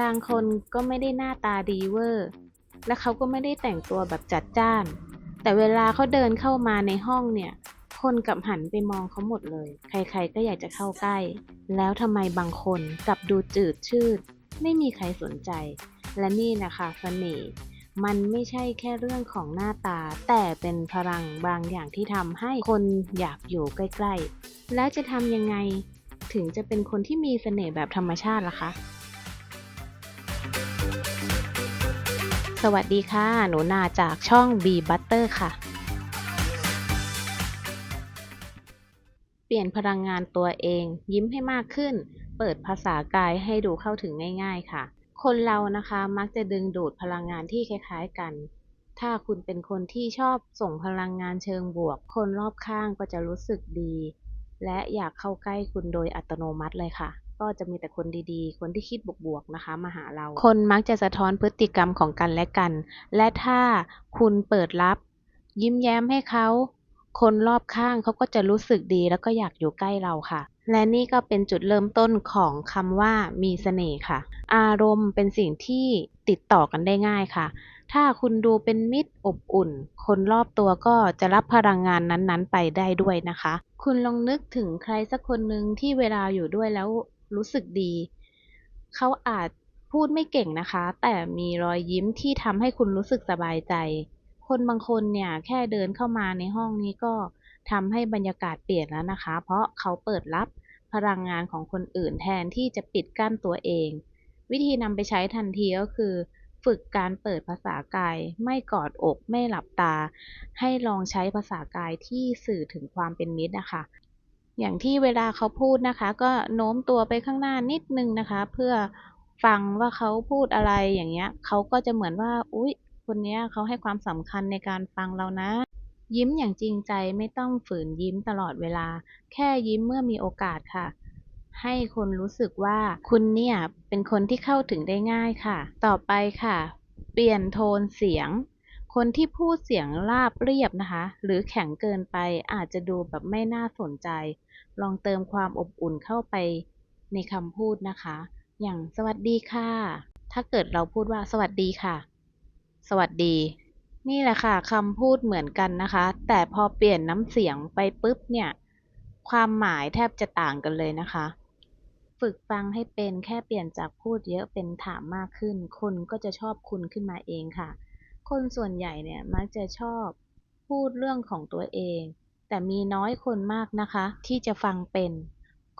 บางคนก็ไม่ได้หน้าตาดีเวอร์ และเขาก็ไม่ได้แต่งตัวแบบจัดจ้าน แต่เวลาเขาเดินเข้ามาในห้องเนี่ย คนกลับหันไปมองเขาหมดเลย ใครๆก็อยากจะเข้าใกล้ แล้วทำไมบางคนกลับดูจืดชืด ไม่มีใครสนใจ และนี่นะคะเสน่ห์มันไม่ใช่แค่เรื่องของหน้าตา แต่เป็นพลังบางอย่างที่ทำให้คนอยากอยู่ใกล้ ๆ แล้วจะทำยังไง ถึงจะเป็นคนที่มีเสน่ห์แบบธรรมชาติล่ะคะ สวัสดีค่ะ หนูนาจากช่อง B Butter ค่ะ เปลี่ยนพลังงานตัวเอง ยิ้มให้มากขึ้น เปิดภาษากายให้ดูเข้าถึงง่าย ๆ ค่ะ คนเรานะคะมักจะดึงดูดพลังงานที่คล้าย ๆ กัน ถ้าคุณเป็นคนที่ชอบส่งพลังงานเชิงบวก คนรอบข้างก็จะรู้สึกดี และอยากเข้าใกล้คุณโดยอัตโนมัติเลยค่ะ ก็จะมีแต่คนดีๆ คนที่คิดบวกๆนะคะมาหาเรา คนมักจะสะท้อนพฤติกรรมของกันและกัน และถ้าคุณเปิดรับ ยิ้มแย้มให้เขาคนรอบข้างเขาก็จะรู้สึกดีแล้วก็อยากอยู่ใกล้เราค่ะ และนี่ก็เป็นจุดเริ่มต้นของคำว่ามีเสน่ห์ค่ะ อารมณ์เป็นสิ่งที่ติดต่อกันได้ง่ายค่ะ ถ้าคุณดูเป็นมิตรอบอุ่น คนรอบตัวก็จะรับพลังงานนั้นๆ ไปได้ด้วยนะคะ คุณลองนึกถึงใครสักคนหนึ่งที่เวลาอยู่ด้วยแล้ว รู้สึกดี เขาอาจพูดไม่เก่งนะคะ แต่มีรอยยิ้มที่ทำให้คุณรู้สึกสบายใจ คนบางคนเนี่ย แค่เดินเข้ามาในห้องนี้ก็ทำให้บรรยากาศเปลี่ยนแล้วนะคะ เพราะเขาเปิดรับพลังงานของคนอื่นแทนที่จะปิดกั้นตัวเอง วิธีนำไปใช้ทันทีก็คือ ฝึกการเปิดภาษากาย ไม่กอดอกไม่หลับตา ให้ลองใช้ภาษากายที่สื่อถึงความเป็นมิตรนะคะ อย่างที่เวลาเขาพูดนะคะ ก็โน้มตัวไปข้างหน้านิดนึงนะคะ เพื่อฟังว่าเขาพูดอะไรอย่างเงี้ยเขาก็จะเหมือนว่า อุ๊ย คนเนี้ยเขาให้ความสำคัญในการฟังเรานะ ยิ้มอย่างจริงใจไม่ต้องฝืนยิ้มตลอดเวลา แค่ยิ้มเมื่อมีโอกาสค่ะ ให้คนรู้สึกว่าคุณเนี่ยเป็นคนที่เข้าถึงได้ง่ายค่ะ ต่อไปค่ะ เปลี่ยนโทนเสียง คนที่พูดเสียงราบเรียบนะคะ หรือแข็งเกินไปอาจจะดูแบบไม่น่าสนใจ ลองเติมความอบอุ่นเข้าไปในคำพูดนะคะ อย่างสวัสดีค่ะ ถ้าเกิดเราพูดว่าสวัสดีค่ะ สวัสดี นี่แหละค่ะคำพูดเหมือนกันนะคะ แต่พอเปลี่ยนน้ำเสียงไปปุ๊บเนี่ย ความหมายแทบจะต่างกันเลยนะคะ ฝึกฟังให้เป็นแค่เปลี่ยนจากพูดเยอะเป็นถามมากขึ้น คนก็จะชอบคุณขึ้นมาเองค่ะ คนส่วนใหญ่เนี่ยมักจะชอบพูดเรื่องของตัวเอง แต่มีน้อยคนมากนะคะ ที่จะฟังเป็น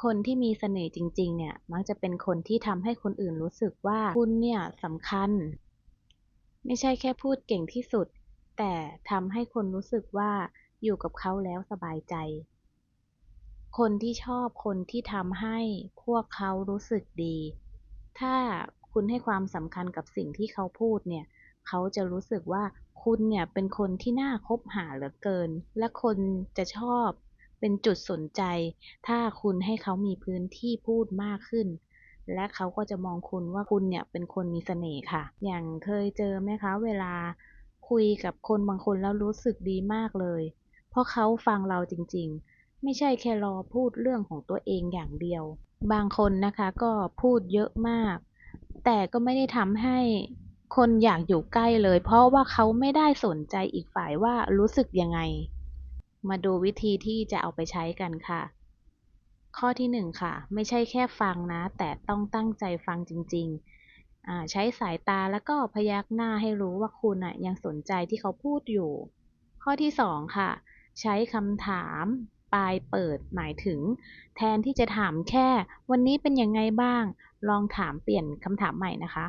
คนที่มีเสน่ห์จริง ๆ เนี่ยมักจะเป็นคนที่ทำให้คนอื่นรู้สึกว่าคุณเนี่ยสำคัญ ไม่ใช่แค่พูดเก่งที่สุด แต่ทำให้คนรู้สึกว่าอยู่กับเขาแล้วสบายใจ คนที่ชอบคนที่ทำให้พวกเขารู้สึกดี ถ้าคุณให้ความสำคัญกับสิ่งที่เขาพูดเนี่ย เขาจะรู้สึกว่าคุณเนี่ยเป็นคนที่น่าคบหาเหลือเกิน และคนจะชอบ เป็นจุดสนใจ ถ้าคุณให้เขามีพื้นที่พูดมากขึ้น และเขาก็จะมองคุณว่าคุณเนี่ยเป็นคนมีเสน่ห์ค่ะ อย่างเคยเจอไหมคะ เวลาคุยกับคนบางคนแล้วรู้สึกดีมากเลย เพราะเขาฟังเราจริงๆ ไม่ใช่แค่รอพูดเรื่องของตัวเองอย่างเดียว บางคนนะคะก็พูดเยอะมาก แต่ก็ไม่ได้ทำให้ คนอยากอยู่ใกล้เลย เพราะว่าเขาไม่ได้สนใจอีกฝ่ายว่ารู้สึกยังไง มาดูวิธีที่จะเอาไปใช้กันค่ะ ข้อที่หนึ่งค่ะ ไม่ใช่แค่ฟังนะ แต่ต้องตั้งใจฟังจริง ๆ ใช้สายตาแล้วก็พยักหน้าให้รู้ว่าคุณอะยังสนใจที่เขาพูดอยู่ ข้อที่สองค่ะ ใช้คำถามปลายเปิดหมายถึง แทนที่จะถามแค่ วันนี้เป็นยังไงบ้าง ลองถามเปลี่ยนคำถามใหม่นะคะ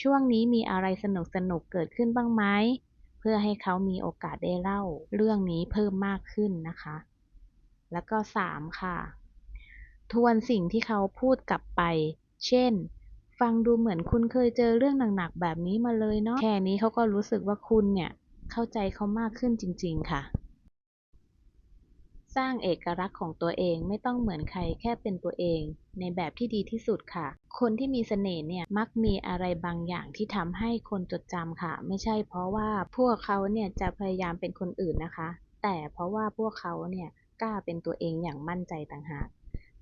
ช่วงนี้มีอะไรสนุกสนุกๆเกิดขึ้นบ้างไหม เพื่อให้เขามีโอกาสได้เล่าเรื่องนี้เพิ่มมากขึ้นนะคะ แล้วก็สามค่ะ ทวนสิ่งที่เขาพูดกลับไป เช่น ฟังดูเหมือนคุณเคยเจอเรื่องหนักๆแบบนี้มาเลยเนาะ แค่นี้เขาก็รู้สึกว่าคุณเนี่ยเข้าใจเขามากขึ้นจริง ๆ ค่ะ สร้างเอกลักษณ์ของตัวเองไม่ต้องเหมือนใครแค่เป็นตัวเอง ในแบบที่ดีที่สุดค่ะ คนที่มีเสน่ห์เนี่ยมักมีอะไรบางอย่างที่ทำให้คนจดจำค่ะ ไม่ใช่เพราะว่าพวกเขาเนี่ยจะพยายามเป็นคนอื่นนะคะ แต่เพราะว่าพวกเขาเนี่ยกล้าเป็นตัวเองอย่างมั่นใจต่างหาก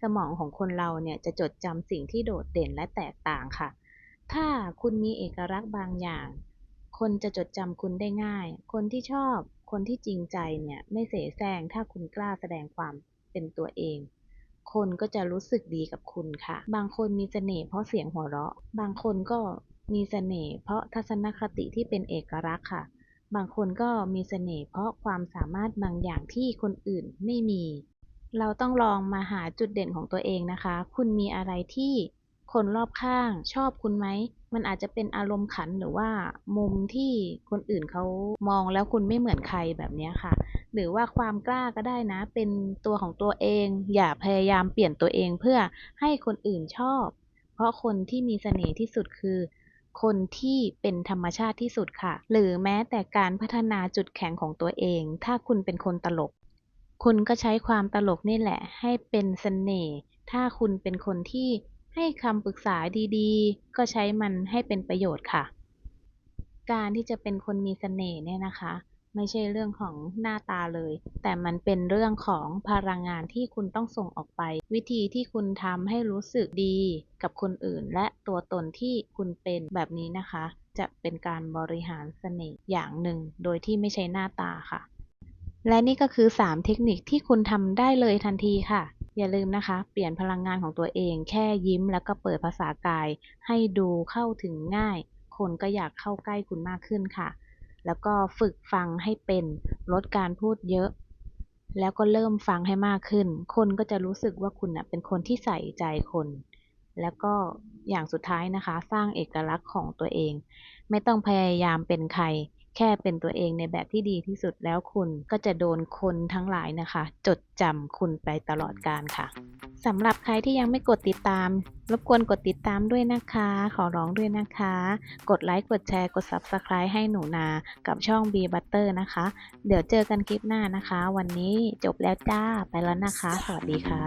สมองของคนเราเนี่ยจะจดจำสิ่งที่โดดเด่นและแตกต่างค่ะ ถ้าคุณมีเอกลักษณ์บางอย่าง คนจะจดจำคุณได้ง่าย คนที่ชอบ คนที่จริงใจเนี่ยไม่เสแสร้งถ้าคุณกล้าแสดงความเป็นตัวเอง คนก็จะรู้สึกดีกับคุณค่ะ บางคนมีเสน่ห์เพราะเสียงหัวเราะ บางคนก็มีเสน่ห์เพราะทัศนคติที่เป็นเอกลักษณ์ค่ะ บางคนก็มีเสน่ห์เพราะความสามารถบางอย่างที่คนอื่นไม่มี เราต้องลองมาหาจุดเด่นของตัวเองนะคะ คุณมีอะไรที่ คนรอบข้างชอบคุณไหม มันอาจจะเป็นอารมณ์ขันหรือว่ามุมที่คนอื่นเขามองแล้วคุณไม่เหมือนใครแบบนี้ค่ะ หรือว่าความกล้าก็ได้นะ เป็นตัวของตัวเอง อย่าพยายามเปลี่ยนตัวเองเพื่อให้คนอื่นชอบ เพราะคนที่มีเสน่ห์ที่สุดคือ คนที่เป็นธรรมชาติที่สุดค่ะ หรือแม้แต่การพัฒนาจุดแข็งของตัวเอง ถ้าคุณเป็นคนตลก คุณก็ใช้ความตลกนี่แหละ ให้เป็นเสน่ห์ถ้าคุณเป็นคนที่ ให้คำปรึกษาดีๆ ก็ใช้มันให้เป็นประโยชน์ค่ะ การที่จะเป็นคนมีเสน่ห์เนี่ยนะคะ ไม่ใช่เรื่องของหน้าตาเลย แต่มันเป็นเรื่องของพลังงานที่คุณต้องส่งออกไป วิธีที่คุณทำให้รู้สึกดีกับคนอื่น และตัวตนที่คุณเป็นแบบนี้นะคะ จะเป็นการบริหารเสน่ห์อย่างหนึ่ง โดยที่ไม่ใช่หน้าตาค่ะ และนี่ก็คือ 3 เทคนิคที่คุณทำได้เลยทันทีค่ะ อย่าลืมนะคะ เปลี่ยนพลังงานของตัวเอง แค่ยิ้มแล้วก็เปิดภาษากาย ให้ดูเข้าถึงง่าย คนก็อยากเข้าใกล้คุณมากขึ้นค่ะ แล้วก็ฝึกฟังให้เป็น ลดการพูดเยอะ แล้วก็เริ่มฟังให้มากขึ้น คนก็จะรู้สึกว่าคุณน่ะเป็นคนที่ใส่ใจคน แล้วก็อย่างสุดท้ายนะคะ สร้างเอกลักษณ์ของตัวเอง ไม่ต้องพยายามเป็นใคร แค่เป็นตัวเองในแบบที่ดีที่สุดแล้วคุณก็จะโดนคนทั้งหลายนะคะ จดจำคุณไปตลอดการค่ะสำหรับใครที่ยังไม่กดติดตาม รบกวนกดติดตามด้วยนะคะ ขอร้องด้วยนะคะ กดไลค์กดแชร์กด Subscribe ให้หนูนา กับช่อง B Butter นะคะ เดี๋ยวเจอกันคลิปหน้านะคะ วันนี้จบแล้วจ้าไปแล้วนะคะ สวัสดีค่ะ